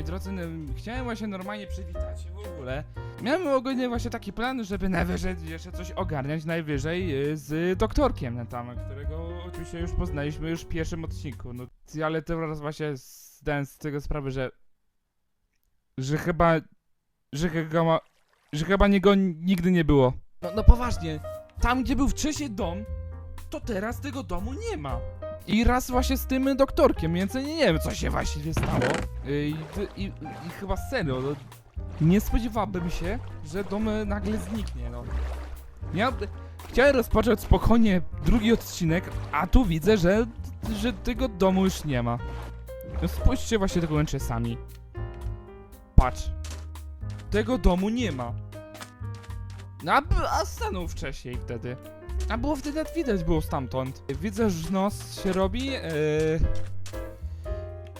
moi drodzy, no, chciałem właśnie normalnie przywitać w ogóle. Miałem ogólnie właśnie taki plan, żeby najwyżej jeszcze coś ogarniać, najwyżej y, z doktorkiem no, tam, którego oczywiście już poznaliśmy już w pierwszym odcinku. No, ale teraz właśnie zdałem z tego sprawę, że że chyba, że chyba, że chyba niego nigdy nie było. No, no poważnie, tam gdzie był wcześniej dom, to teraz tego domu nie ma. I raz właśnie z tym doktorkiem, więc nie wiem co się właściwie stało. Yy, I, i, i chyba serio, no, nie spodziewałbym się, że dom nagle zniknie, no. Ja chciałem rozpocząć spokojnie drugi odcinek, a tu widzę, że, że tego domu już nie ma. No spójrzcie właśnie łącze sami. Patrz. Tego domu nie ma. No, a, a stanął wcześniej wtedy. A było wtedy widać było stamtąd. Widzę, że nos się robi. Yy...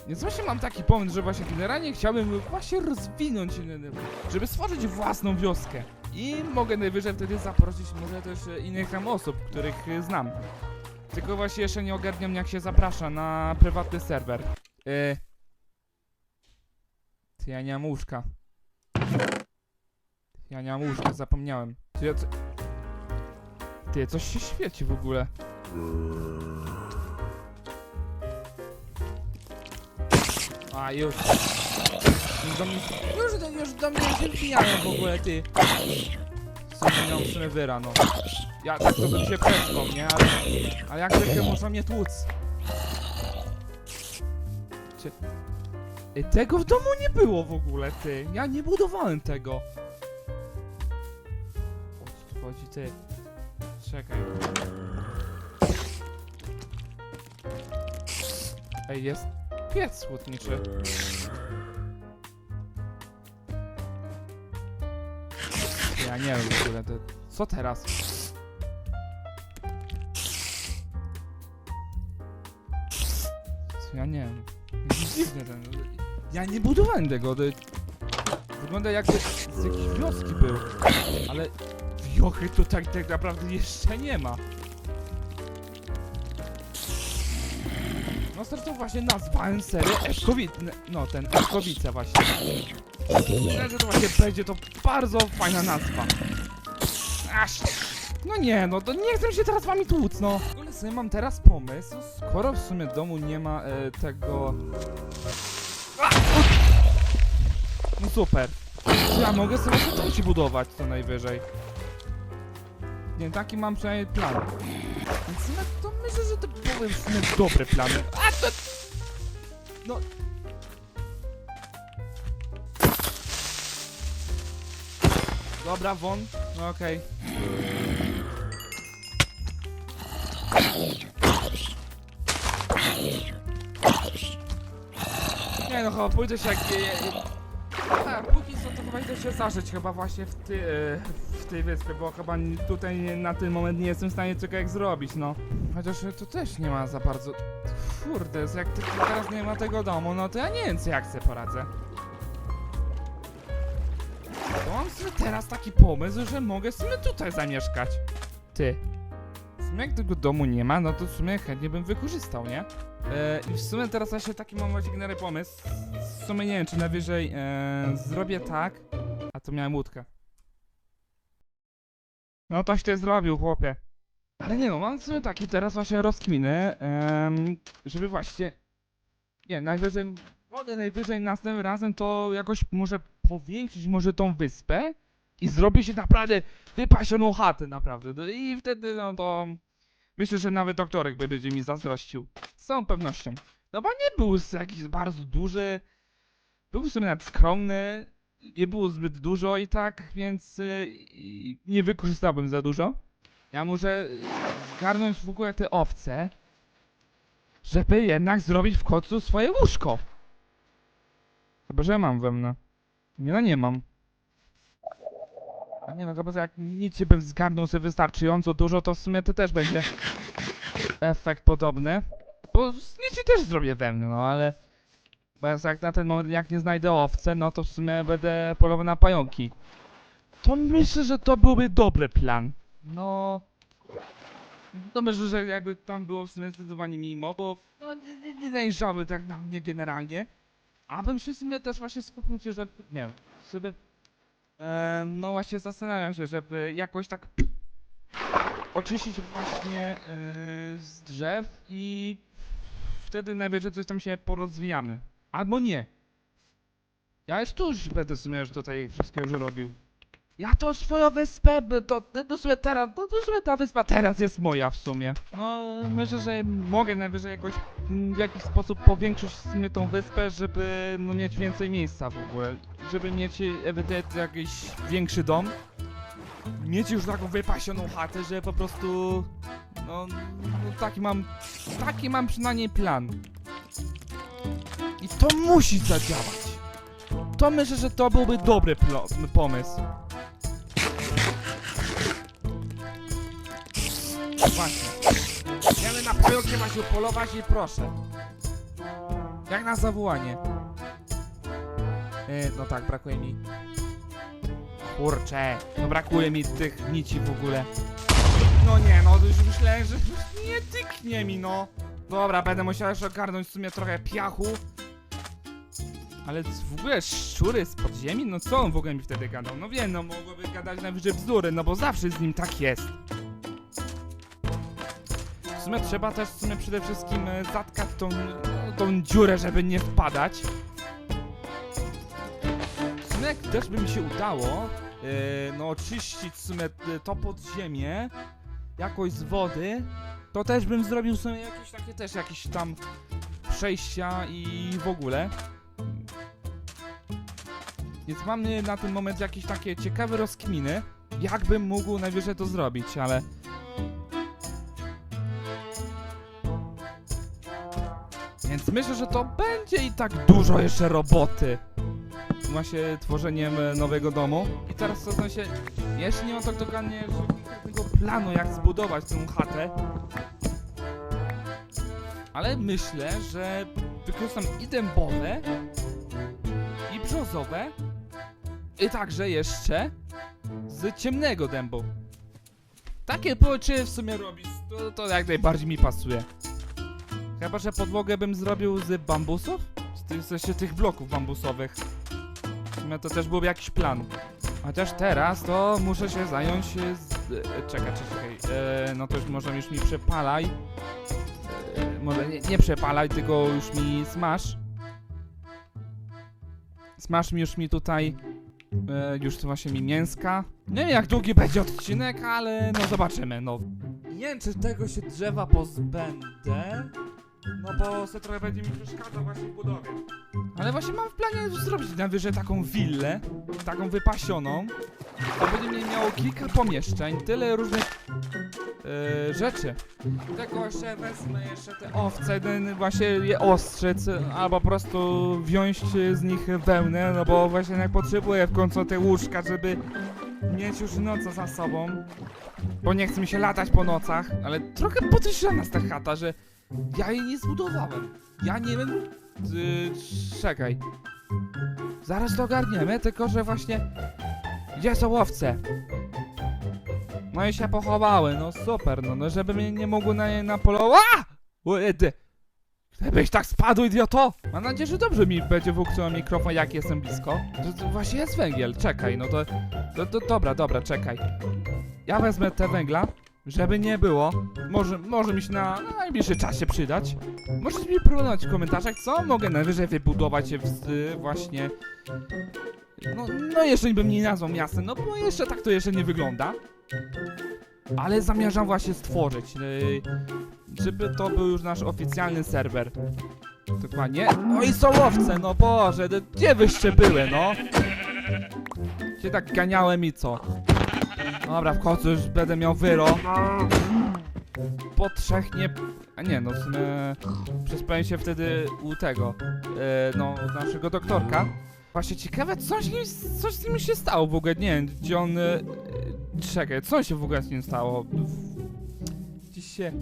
Więc właśnie mam taki pomysł, że właśnie generalnie chciałbym właśnie rozwinąć, żeby stworzyć własną wioskę. I mogę najwyżej wtedy zaprosić może też innych tam osób, których znam. Tylko właśnie jeszcze nie ogarniam jak się zaprasza na prywatny serwer. Yy... Ty, ja nie mam łóżka. Ja nie mam łóżka, zapomniałem. Ty, ja. Ty, coś się świeci w ogóle. A, już. Już do mnie, już, już do mnie się wbijają w ogóle, ty. Mi miał wyra, no. Ja tak to bym się prędzą, nie? Ale, ale jak zwykle można mnie tłuc. Czy... Tego w domu nie było w ogóle, ty. Ja nie budowałem tego. O co tu chodzi, ty? Czekaj. Ej, jest piec chłodniczy. Ja nie wiem to... Co teraz? Co ja nie wiem. Ten... Ja nie budowałem tego, to... Wygląda jakby z jakiejś wioski był. Ale wiochy tutaj tak naprawdę jeszcze nie ma. No zresztą właśnie nazwałem serię Eszkowice. No, ten Eszkowice właśnie. Myślę, że to właśnie będzie to bardzo fajna nazwa. Aż. No nie, no to nie chcę się teraz wami tłuc, no. W ogóle sobie mam teraz pomysł, skoro w sumie w domu nie ma e, tego... A! No super. Ja mogę sobie tutaj budować co najwyżej. Nie, taki mam przynajmniej plan. Więc no, to myślę, że to były w sumie dobre plany. A to... No... Dobra, won. No okej. Nie no, chyba pójdę się jak... A, póki co to chyba idę się zażyć chyba właśnie w, ty, w tej wyspie, bo chyba tutaj na ten moment nie jestem w stanie cokolwiek zrobić, no. Chociaż tu też nie ma za bardzo... Kurde, jak teraz nie ma tego domu, no to ja nie wiem co jak sobie poradzę. To mam sobie teraz taki pomysł, że mogę sobie tutaj zamieszkać. Ty. W sumie jak tego domu nie ma, no to w sumie chętnie bym wykorzystał, nie? E, I w sumie teraz właśnie taki mam właśnie generalny pomysł. W sumie nie wiem, czy najwyżej e, zrobię tak. A to miałem łódkę. No toś ty zrobił, chłopie. Ale nie no, mam w sumie taki teraz właśnie rozkminę, em, żeby właśnie... Nie, najwyżej... Mogę najwyżej następnym razem to jakoś może powiększyć może tą wyspę i zrobić się naprawdę wypasioną chatę naprawdę. No I wtedy no to... Myślę, że nawet doktorek będzie mi zazdrościł. Z całą pewnością. No bo nie był jakiś bardzo duży. Był w sumie nawet skromny. Nie było zbyt dużo i tak, więc y, nie wykorzystałbym za dużo. Ja muszę zgarnąć w ogóle te owce, żeby jednak zrobić w końcu swoje łóżko. Chyba, że mam wełnę. Nie, no nie mam. A nie no, chyba że jak nic się bym zgarnął sobie wystarczająco dużo, to w sumie to też będzie efekt podobny. Bo z nici też zrobię wełnę, no ale... Bo jak na ten moment jak nie znajdę owce, no to w sumie będę polował na pająki. To myślę, że to byłby dobry plan. No... To myślę, że jakby tam było w sumie zdecydowanie mimo, bo no, nie, nie, tak na mnie generalnie. A bym się w sumie też właśnie skupił się, że nie sobie e, no właśnie zastanawiam się, żeby jakoś tak oczyścić właśnie e, z drzew i wtedy najwyżej coś tam się porozwijamy. Albo nie. Ja już tu już będę już tutaj wszystkiego już robił. Ja to swoją wyspę, to, to w sumie teraz, to, to w sumie ta wyspa teraz jest moja w sumie. No, myślę, że mogę najwyżej jakoś mm, w jakiś sposób powiększyć w sumie tą wyspę, żeby no, mieć więcej miejsca w ogóle. Żeby mieć ewidentnie jakiś większy dom. Mieć już taką wypasioną chatę, że po prostu... No, no taki mam... Taki mam przynajmniej plan. I to musi zadziałać. To myślę, że to byłby dobry pomysł. Właśnie. Idziemy na pająki Masiu polować i proszę. Jak na zawołanie. E, no tak, brakuje mi. Kurczę, no brakuje mi tych nici w ogóle. No nie, no już myślałem, że nie tyknie mi, no. Dobra, będę musiał jeszcze ogarnąć w sumie trochę piachu. Ale w ogóle szczury z podziemi? No co on w ogóle mi wtedy gadał? No wiem, no mogłoby gadać najwyżej bzdury, no bo zawsze z nim tak jest. W sumie trzeba też w sumie przede wszystkim e, zatkać tą, no, tą dziurę, żeby nie wpadać. W sumie też by mi się udało, e, no oczyścić w sumie e, to podziemie jakoś z wody, to też bym zrobił sobie jakieś takie też jakieś tam przejścia i w ogóle. Więc mam e, na ten moment jakieś takie ciekawe rozkminy, jakbym mógł najwyżej to zrobić, ale... Więc myślę, że to będzie i tak dużo jeszcze roboty. Właśnie tworzeniem e, nowego domu. I teraz co się, jeszcze nie mam tak dokładnie konkretnego planu, jak zbudować tę chatę. Ale myślę, że wykorzystam i dębowe, i także jeszcze z ciemnego dębu. Takie połączenie w sumie robić, to, to jak najbardziej mi pasuje. Chyba, że podłogę bym zrobił z bambusów? Z tych, tych bloków bambusowych. W sumie to też byłby jakiś plan. Chociaż teraz to muszę się zająć z... E, czekaj, czekaj. E, no to już może już mi przepalaj. E, może nie, nie przepalaj, tylko już mi smash. Smash mi już mi tutaj... E, już to właśnie mi mięska. Nie wiem jak długi będzie odcinek, ale no zobaczymy, no. Nie wiem czy tego się drzewa pozbędę. No bo se trochę będzie mi przeszkadzał właśnie w budowie. Ale właśnie mam w planie zrobić najwyżej taką willę, taką wypasioną. To będzie mi miało kilka pomieszczeń, tyle różnych e, rzeczy. Tylko jeszcze wezmę jeszcze te owce, ten właśnie je ostrzyc, albo po prostu wziąć z nich wełnę, no bo właśnie jak potrzebuję w końcu te łóżka, żeby mieć już noc za sobą. Bo nie chce mi się latać po nocach, ale trochę podejrzana jest ta chata, że ja jej nie zbudowałem. Ja nie wiem. Yy, czekaj. Zaraz to ogarniemy, tylko że właśnie. Gdzie są łowce? No i się pochowały, no super, no, no żeby mnie nie mogły na nie napolować. Łydy! Gdybyś tak spadł, idioto! Mam nadzieję, że dobrze mi będzie funkcjonował mikrofon, jak jestem blisko. To, to właśnie jest węgiel, czekaj, no to, to, to... Dobra, dobra, czekaj. Ja wezmę te węgla, żeby nie było. Może, może mi się na, na najbliższy czas się przydać. Możecie mi proponować w komentarzach, co mogę najwyżej wybudować w, z, właśnie... No, no jeszcze bym nie nazwał miastem, no bo jeszcze tak to jeszcze nie wygląda. Ale zamierzam właśnie stworzyć, yy, żeby to był już nasz oficjalny serwer. Dokładnie. No i są łowce, no Boże, no gdzie wyście były, no? Się tak ganiałem i co? Dobra, w końcu już będę miał wyro. Po trzech nie... A nie, no w sumie... Przespałem się wtedy u tego, e, no, naszego doktorka. Właśnie ciekawe, co, się, co z nim się stało w ogóle, nie wiem, gdzie on... Czekaj, co się w ogóle z nim stało? Gdzieś się...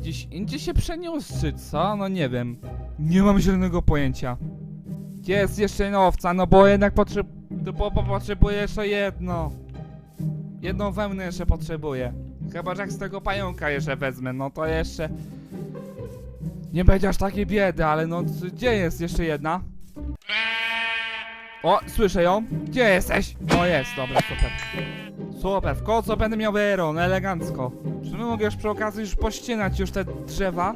Gdzieś indziej się przeniósł, co? No nie wiem. Nie mam zielonego pojęcia. Jest jeszcze jedna owca? No bo jednak potrzeb... no Bo, bo potrzebuję jeszcze jedno. Jedną wełnę jeszcze potrzebuję. Chyba, że jak z tego pająka jeszcze wezmę, no to jeszcze... Nie będzie aż takiej biedy, ale no gdzie jest jeszcze jedna? O, słyszę ją. Gdzie jesteś? O, jest, dobra, super. Super, w końcu będę miał Veron, elegancko. Czy my mogę już przy okazji już pościnać już te drzewa?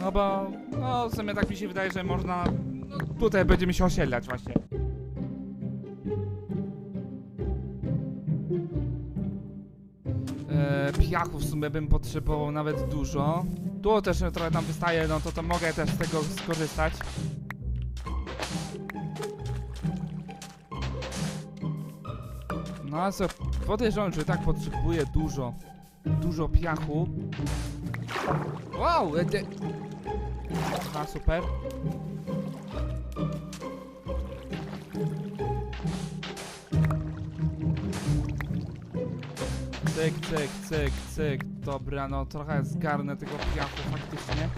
No bo, no w sumie tak mi się wydaje, że można, no, tutaj będziemy się osiedlać właśnie. E, piachu w sumie bym potrzebował nawet dużo. Tu też trochę tam wystaje, no to to mogę też z tego skorzystać. Co, podejrzewam, że tak potrzebuję dużo, dużo piachu. Wow, e, te... A, super. Cyk, cyk, cyk, cyk. Dobra, no trochę zgarnę tego piachu faktycznie.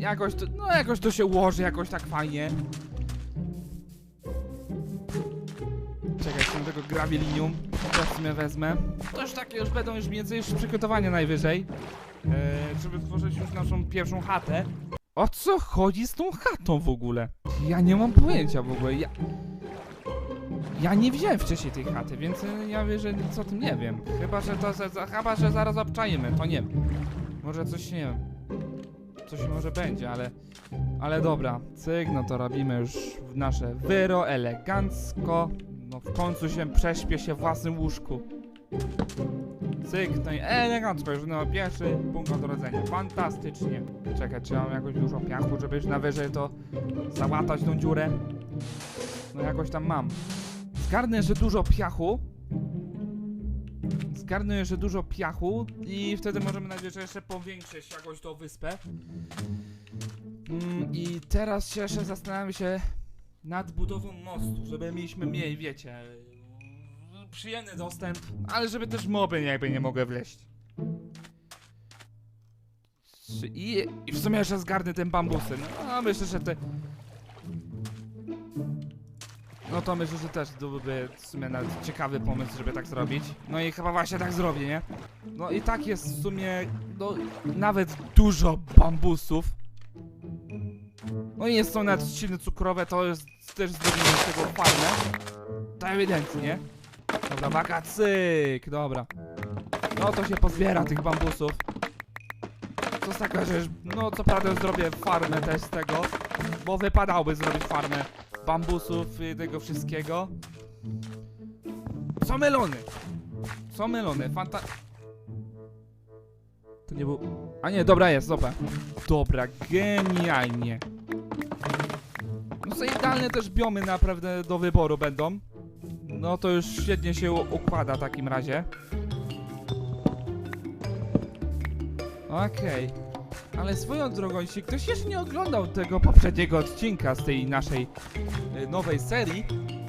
Jakoś to, no jakoś to się ułoży, jakoś tak fajnie. Czekaj, jeszcze tego grawilinium. Też w sumie wezmę. To już takie już będą już między już przygotowania najwyżej. E, żeby tworzyć już naszą pierwszą chatę. O co chodzi z tą chatą w ogóle? Ja nie mam pojęcia w ogóle. Ja, ja nie widziałem wcześniej tej chaty, więc e, ja wiem, że nic o tym nie wiem. Chyba, że to, chyba, że zaraz obczajemy, to nie wiem. Może coś, nie wiem. Coś może będzie, ale... Ale dobra, cyk, no to robimy już nasze wyro, elegancko. No w końcu się prześpię się w własnym łóżku. Cyk, no i elegancko, już no pierwszy punkt odrodzenia. Fantastycznie. Czekaj, czy mam jakoś dużo piachu, żeby już na wyżej to załatać tą dziurę? No jakoś tam mam. Zgarnę jeszcze dużo piachu. Zgarnę jeszcze dużo piachu i wtedy możemy najwyżej jeszcze powiększyć jakoś tą wyspę. Mm, I teraz się jeszcze zastanawiam się nad budową mostu, żeby mieliśmy mniej, wiecie, przyjemny dostęp, ale żeby też moby jakby nie mogły wleść. I, I w sumie jeszcze zgarnę ten bambusy. No myślę, że te... No to myślę, że też byłby w sumie nawet ciekawy pomysł, żeby tak zrobić. No i chyba właśnie tak zrobię, nie? No i tak jest w sumie, no nawet dużo bambusów. No i jest są nawet trzciny cukrowe, to jest też zrobienie z tego farmę. To ewidentnie. Dobra, wakacyk, dobra. No to się pozbiera tych bambusów. To jest taka rzecz, no co prawda zrobię farmę też z tego, bo wypadałoby zrobić farmę bambusów i tego wszystkiego. Co melony? Co melony? Fanta... To nie był... A nie, dobra jest, dobra. Dobra, genialnie. No to idealne też biomy naprawdę do wyboru będą. No to już świetnie się układa w takim razie. Okej. Ale swoją drogą, jeśli ktoś jeszcze nie oglądał tego poprzedniego odcinka z tej naszej y, nowej serii,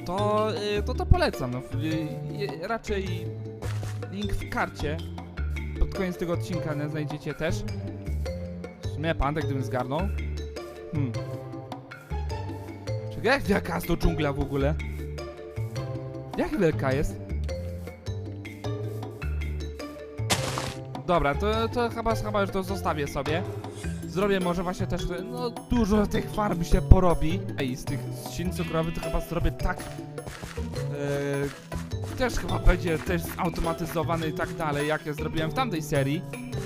to y, to, to polecam. No, y, raczej link w karcie. Pod koniec tego odcinka znajdziecie też. W sumie pantek gdybym zgarnął. Hmm. Czekaj, jak wielka jest to dżungla w ogóle? Jak wielka jest? Dobra, to, to chyba, chyba już to zostawię sobie. Zrobię może właśnie też, no dużo tych farm się porobi. Ej, z tych trzcin cukrowych to chyba zrobię tak... e, też chyba będzie też zautomatyzowany i tak dalej, jak ja zrobiłem w tamtej serii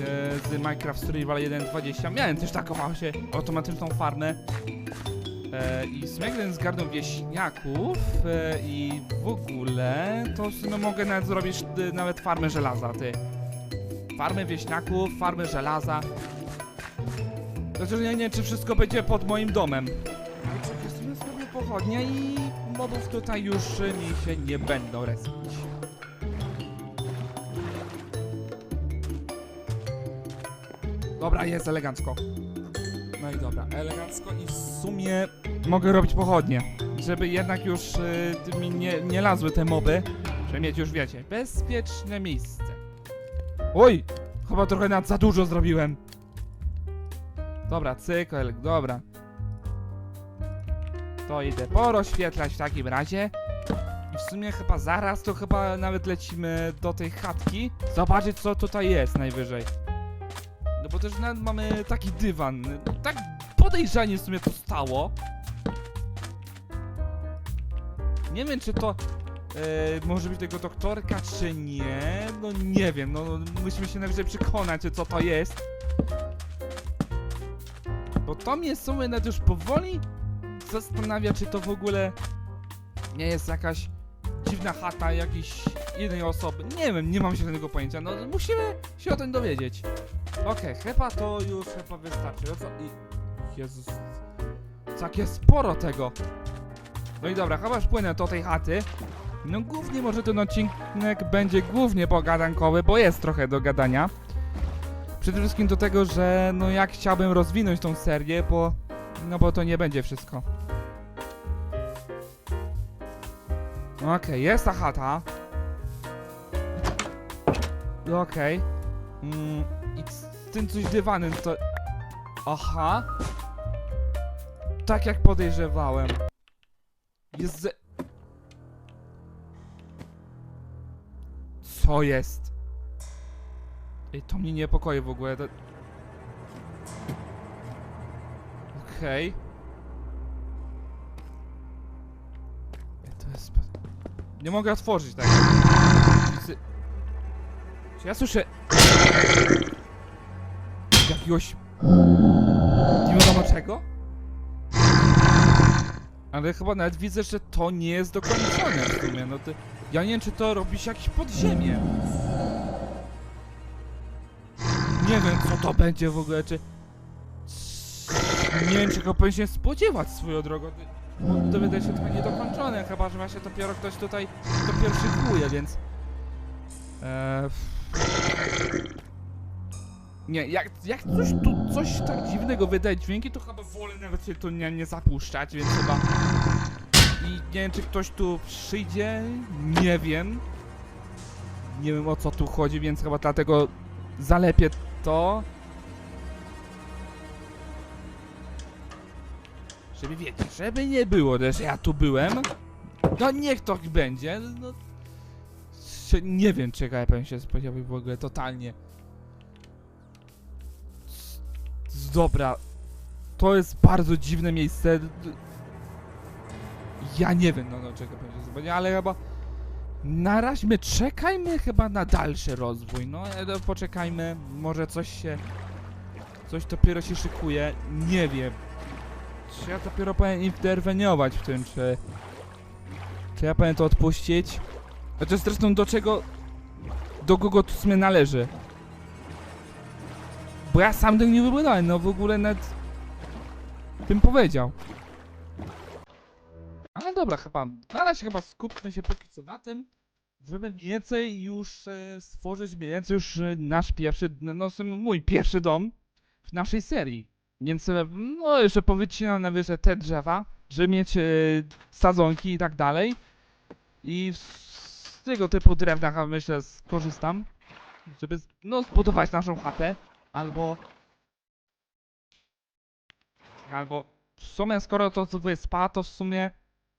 e, z Minecraft Survival 1.20. Miałem też taką właśnie automatyczną farmę. E, I Smeglen zgarnął wieśniaków i w ogóle to w sumie mogę nawet zrobić nawet farmę żelaza, ty. Farmę wieśniaków, farmę żelaza. Chociaż nie wiem, czy wszystko będzie pod moim domem. Sumie zrobię pochodnie i mobów tutaj już e, mi się nie będą respić. Dobra, jest elegancko. No i dobra, elegancko i w sumie mogę robić pochodnie, żeby jednak już y, mi nie, nie lazły te moby, żeby mieć już, wiecie, bezpieczne miejsce. Oj, chyba trochę nad za dużo zrobiłem. Dobra, cykl, dobra. To idę porozświetlać w takim razie. I w sumie chyba zaraz to chyba nawet lecimy do tej chatki. Zobaczyć co tutaj jest najwyżej. No bo też nawet mamy taki dywan. Tak podejrzanie w sumie to stało. Nie wiem czy to e, może być tego doktorka czy nie. No nie wiem, no musimy się najwyżej przekonać co to jest. Bo to mnie nawet już powoli zastanawia czy to w ogóle nie jest jakaś dziwna chata jakiejś innej osoby. Nie wiem, nie mam zielonego pojęcia. No musimy się o tym dowiedzieć. Okej, chyba to już chyba wystarczy. No co? I... Jezus. Takie sporo tego. No i dobra, chyba już płynę do tej chaty. No głównie może ten odcinek będzie głównie pogadankowy, bo jest trochę do gadania. Przede wszystkim do tego, że no jak chciałbym rozwinąć tą serię, bo no bo to nie będzie wszystko. Okej, jest ta chata. Okej. Mm, I z tym coś dywanem to... Aha. Tak jak podejrzewałem. Jest ze... Co jest? Ej, to mnie niepokoi w ogóle. To... Okej. Jest... Nie mogę otworzyć tak. Czy- ja słyszę... Jakiegoś... Nie wiadomo czego? Ale chyba nawet widzę, że to nie jest dokończone w sumie, no to... Ja nie wiem, czy to robi się jakieś podziemie. Nie wiem, co to będzie w ogóle, czy... Nie wiem, czego powinien się spodziewać swoją drogą. To wydaje się trochę niedokończone, chyba, że właśnie dopiero ktoś tutaj dopiero szykuje, więc... Eee... Nie, jak, jak coś tu, coś tak dziwnego wydaje dźwięki, to chyba wolę nawet się tu nie, nie zapuszczać, więc chyba... I nie wiem, czy ktoś tu przyjdzie, nie wiem. Nie wiem o co tu chodzi, więc chyba dlatego zalepię to. Żeby wiedzieć, żeby nie było, że ja tu byłem. No niech to będzie, no... Nie wiem, czego ja powinien się spodziewać w ogóle, totalnie. Dobra. To jest bardzo dziwne miejsce. Ja nie wiem, no, no czego powinien się spodziewać, ale chyba... Na razie my czekajmy chyba na dalszy rozwój, no, e, no poczekajmy, może coś się... Coś dopiero się szykuje, nie wiem. Czy ja dopiero powinien interweniować w tym, czy... Czy ja powinien to odpuścić? Znaczy zresztą do czego... Do kogo to w należy? Bo ja sam tego nie wybudowałem, no w ogóle nawet... Bym powiedział. Dobra, chyba... Na razie chyba skupmy się póki co na tym, żeby mniej więcej już e, stworzyć mniej więcej już e, nasz pierwszy, no mój pierwszy dom w naszej serii. Więc e, no jeszcze powycinam na wyżej te drzewa, żeby mieć e, sadzonki i tak dalej. I z tego typu drewna myślę skorzystam, żeby no zbudować naszą chatę, albo albo w sumie skoro to z wyspa, to w sumie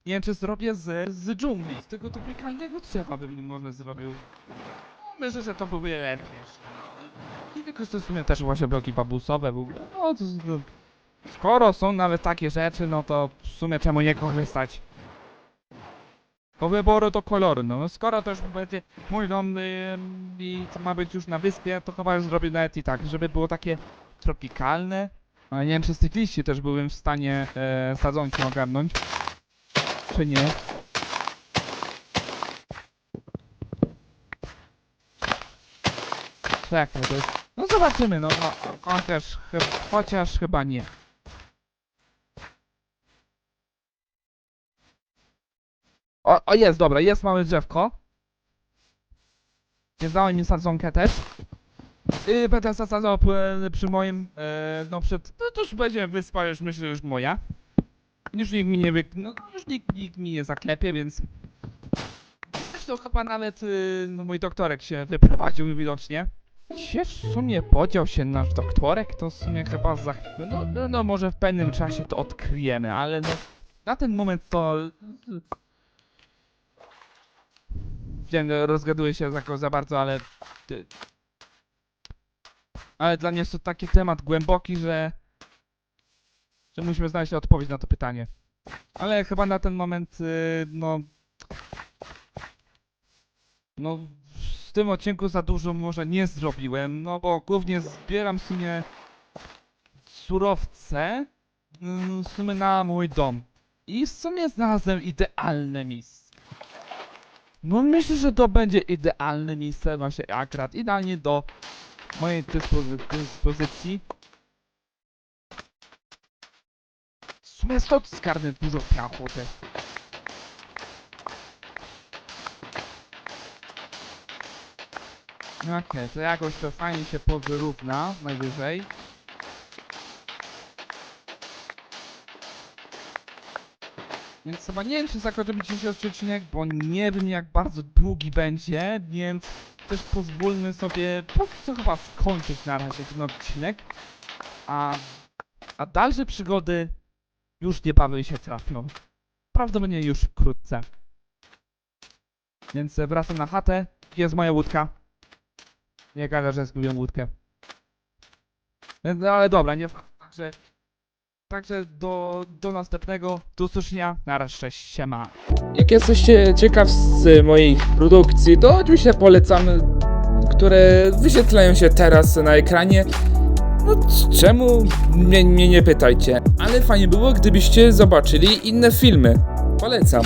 nie wiem czy zrobię z, z dżungli, z tego tropikalnego drzewa bym może zrobił. No, myślę, że to byłby lepiej. I wykorzystuję w sumie też właśnie bloki babusowe ogóle. No to, to, skoro są nawet takie rzeczy, no to w sumie czemu nie korzystać? Po wyboru to kolory, no skoro już będzie mój dom i to ma być już na wyspie, to chyba już zrobię nawet i tak, żeby było takie tropikalne. Ale nie wiem czy z tych liści też byłbym w stanie e, sadzonki ogarnąć. Czy nie? Czekaj, to jest... No zobaczymy, no, no chociaż, chy- chociaż chyba nie. O, o jest, dobra, jest małe drzewko. Nie dałem mi sadzonkę też. Yy, będę zasadzał przy moim, e, no przed, no to już będzie wyspa, już myślę, już moja. Już nikt mi nie wy, no już nikt, nikt mi nie zaklepie, więc... Zresztą chyba nawet y, no, mój doktorek się wyprowadził widocznie. Gdzie w sumie podział się nasz doktorek, to w sumie chyba za chwilę, no, no, no może w pewnym czasie to odkryjemy, ale no na ten moment to... wiem, rozgaduję się za, za bardzo, ale... Ale dla mnie jest to taki temat głęboki, że... Że musimy znaleźć odpowiedź na to pytanie. Ale chyba na ten moment, y, no... No, w tym odcinku za dużo może nie zrobiłem, no bo głównie zbieram w sumie surowce mm, w sumie na mój dom. I w sumie znalazłem idealne miejsce. No myślę, że to będzie idealne miejsce, właśnie akurat idealnie do mojej dyspozy dyspozycji. Sumie stąd skarnę dużo piachu też. Okej, to jakoś to fajnie się powyrówna najwyżej. Więc chyba nie wiem, czy zakończymy dzisiejszy odcinek, bo nie wiem jak bardzo długi będzie, więc też pozwólmy sobie póki co chyba skończyć na razie ten odcinek. A, a dalsze przygody już niebawem się trafią. Prawdopodobnie już wkrótce. Więc wracam na chatę. Jest moja łódka? Nie gada, że zgubiłem łódkę. No ale dobra, nie... Także... Także do, do następnego. Do usłyszenia. Na razie, cześć, siema. Jak jesteście ciekawscy moich produkcji, to oczywiście polecam, które wyświetlają się teraz na ekranie. No czemu? Mnie, mnie nie pytajcie. Ale fajnie było, gdybyście zobaczyli inne filmy. Polecam.